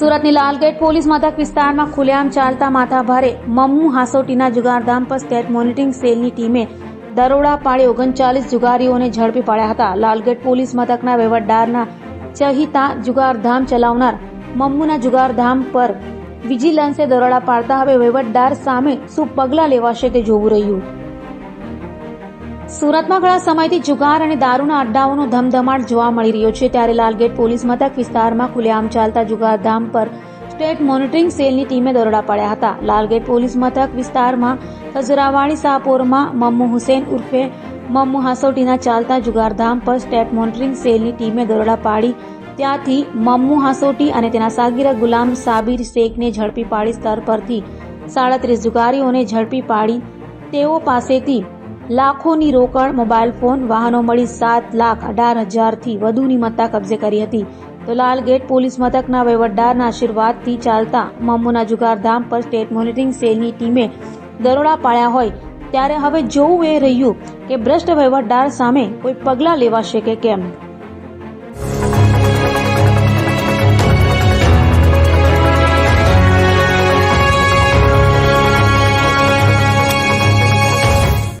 સુરતની લાલગેટ પોલીસ મથક વિસ્તારમાં ખુલ્લેઆમ ચાલતા માથાભારે મમ્મુ હાસોટીના જુગારધામ પર સ્ટેટ મોનિટરિંગ સેલની ટીમે દરોડા પાડી ઓગણચાલીસ જુગારીઓને ઝડપી પાડ્યા હતા. લાલગેટ પોલીસ મથકના વહીવટદારના ચહિતા જુગારધામ ચલાવનાર મમ્મુના જુગારધામ પર વિજિલન્સે દરોડા પાડતા હવે વહીવટદાર સામે શું પગલાં લેવાશે તે જોવું રહ્યું. સુરતમાં ઘણા સમયથી જુગાર અને દારૂના અડ્ડાઓનો ધમધમાટ જોવા મળી રહ્યો છે. ત્યારે લાલગેટ પોલીસ મથક વિસ્તારમાં ખુલ્લેઆમ ચાલતા જુગારધામ પર સ્ટેટ મોનિટરિંગ સેલની ટીમે દરોડા પાડ્યા હતા. લાલગેટ પોલીસ મથક વિસ્તારમાં ખજરાવાણી સાપોરમાં મમ્મુ હુસેન ઉર્ફે મમ્મુ હાસોટીના ચાલતા જુગારધામ પર સ્ટેટ મોનિટરિંગ સેલની ટીમે દરોડા પાડી. ત્યાંથી મમ્મુ હાસોટી અને તેના સાગીરા ગુલામ સાબિર શેખને ઝડપી પાડી સ્તર પરથી સાડત્રીસ જુગારીઓને ઝડપી પાડી. તેઓ પાસેથી લાખોની રોકડ મોબાઈલ ફોન વાહનો મળી સાત લાખ અઢાર હજારથી વધુની મત્તા કબજે કરી હતી. તો લાલગેટ પોલીસ મથકના વહીવટદારના આશીર્વાદથી ચાલતા મમ્મુના જુગારધામ પર સ્ટેટ મોનિટરિંગ સેલની ટીમે દરોડા પાડ્યા હોય ત્યારે હવે જોવું એ રહ્યું કે ભ્રષ્ટ વહીવટદાર સામે કોઈ પગલાં લેવાશે કે કેમ?